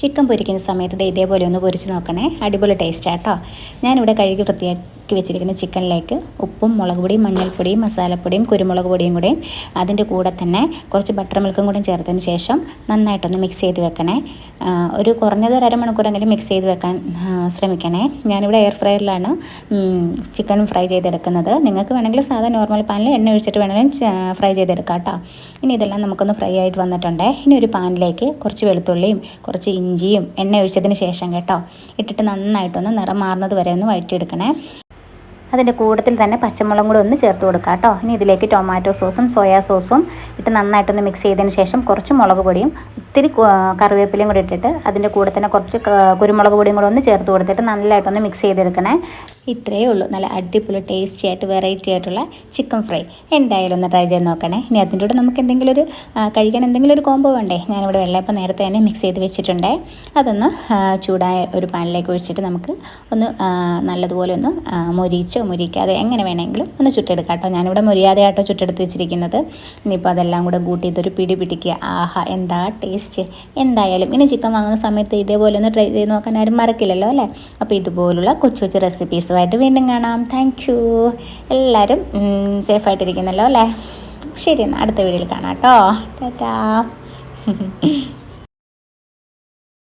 Chicken പൊരിക്കുന്ന സമയത്ത് ഇത് ഇതേപോലെ ഒന്ന് പൊരിച്ച് നോക്കണേ. അടിപൊളി ടേസ്റ്റ് ആട്ടോ ഞാനിവിടെ കഴുകി വൃത്തിയാക്കി വെച്ചിരിക്കുന്ന ചിക്കനിലേക്ക് ഉപ്പും മുളക് പൊടിയും മഞ്ഞൾപ്പൊടിയും മസാലപ്പൊടിയും കുരുമുളക് പൊടിയും കൂടെ അതിന്റെ കൂടെ തന്നെ കുറച്ച് ബട്ടർ മിൽക്കും കൂടെ ചേർത്തതിന് ശേഷം നന്നായിട്ടൊന്ന് മിക്സ് ചെയ്ത് വെക്കണേ. ഒരു കുറഞ്ഞത് ഒരു അരമണിക്കൂറെങ്കിലും മിക്സ് ചെയ്ത് വെക്കാൻ ശ്രമിക്കണേ. ഞാനിവിടെ എയർ ഫ്രയറിലാണ് ചിക്കൻ ഫ്രൈ ചെയ്തെടുക്കുന്നത്. നിങ്ങൾക്ക് വേണമെങ്കിൽ സാധാ നോർമൽ പാനിൽ എണ്ണ ഒഴിച്ചിട്ട് വേണമെങ്കിലും ഫ്രൈ ചെയ്തെടുക്കാം കേട്ടോ ഇനി ഇതെല്ലാം നമുക്കൊന്ന് ഫ്രൈ ആയിട്ട് വന്നിട്ടുണ്ട്. ഇനി ഒരു പാനിലേക്ക് കുറച്ച് വെളുത്തുള്ളിയും കുറച്ച് ഇഞ്ചിയും എണ്ണ ഒഴിച്ചതിന് ശേഷം കേട്ടോ ഇട്ടിട്ട് നന്നായിട്ടൊന്ന് നിറം മാറുന്നത് വരെ ഒന്ന് വഴറ്റിയെടുക്കണേ. അതിന്റെ കൂട്ടത്തിൽ തന്നെ പച്ചമുളകും കൂടി ഒന്ന് ചേർത്ത് കൊടുക്കുക കേട്ടോ. ഇനി ഇതിലേക്ക് ടൊമാറ്റോ സോസും സോയാ സോസും ഇട്ട് നന്നായിട്ടൊന്ന് മിക്സ് ചെയ്തതിന് ശേഷം കുറച്ച് മുളക് പൊടിയും ഇത്തിരി കറിവേപ്പിലയും കൂടി ഇട്ടിട്ട് അതിന്റെ കൂടെ തന്നെ കുറച്ച് കുരുമുളക് പൊടിയും കൂടെ ഒന്ന് ചേർത്ത് കൊടുത്തിട്ട് നല്ലതായിട്ടൊന്ന് മിക്സ് ചെയ്തെടുക്കണേ. ഇത്രയേ ഉള്ളൂ. നല്ല അടിപൊളി ടേസ്റ്റി ആയിട്ട് വെറൈറ്റി ആയിട്ടുള്ള ചിക്കൻ ഫ്രൈ എന്തായാലും ഒന്ന് ട്രൈ ചെയ്ത് നോക്കണേ. ഇനി അതിന്റെ കൂടെ നമുക്ക് എന്തെങ്കിലും ഒരു കഴിക്കാൻ എന്തെങ്കിലും ഒരു കോംബോ വേണ്ടേ? ഞാനിവിടെ വെള്ളയപ്പം നേരത്തെ തന്നെ മിക്സ് ചെയ്ത് വെച്ചിട്ടുണ്ടേ. അതൊന്ന് ചൂടായ ഒരു പാനിലേക്ക് ഒഴിച്ചിട്ട് നമുക്ക് ഒന്ന് നല്ലതുപോലെ ഒന്ന് മുരിച്ചോ മുരിക്കാതെ എങ്ങനെ വേണമെങ്കിലും ഒന്ന് ചുട്ടെടുക്കാം കേട്ടോ ഞാനിവിടെ മുരിയാതെ ആട്ടോ ചുട്ടെടുത്ത് വെച്ചിരിക്കുന്നത്. ഇനിയിപ്പോൾ അതെല്ലാം കൂടെ കൂട്ടി ഇതൊരു പിടി പിടിക്കുക. ആഹാ എന്താ ടേസ്റ്റ് എന്തായാലും ഇനി ചിക്കൻ വാങ്ങുന്ന സമയത്ത് ഇതേപോലെ ഒന്ന് ട്രൈ ചെയ്ത് നോക്കാൻ ആരും മറക്കില്ലല്ലോ അല്ലേ? അപ്പോൾ ഇതുപോലുള്ള കൊച്ചു കൊച്ചു റെസിപ്പീസുമായിട്ട് വീണ്ടും കാണാം. താങ്ക് യു എല്ലാവരും സേഫായിട്ടിരിക്കുന്നല്ലോ അല്ലേ? ശരി എന്നാൽ അടുത്ത വീഡിയോയിൽ കാണാം കേട്ടോ. ടാറ്റാ.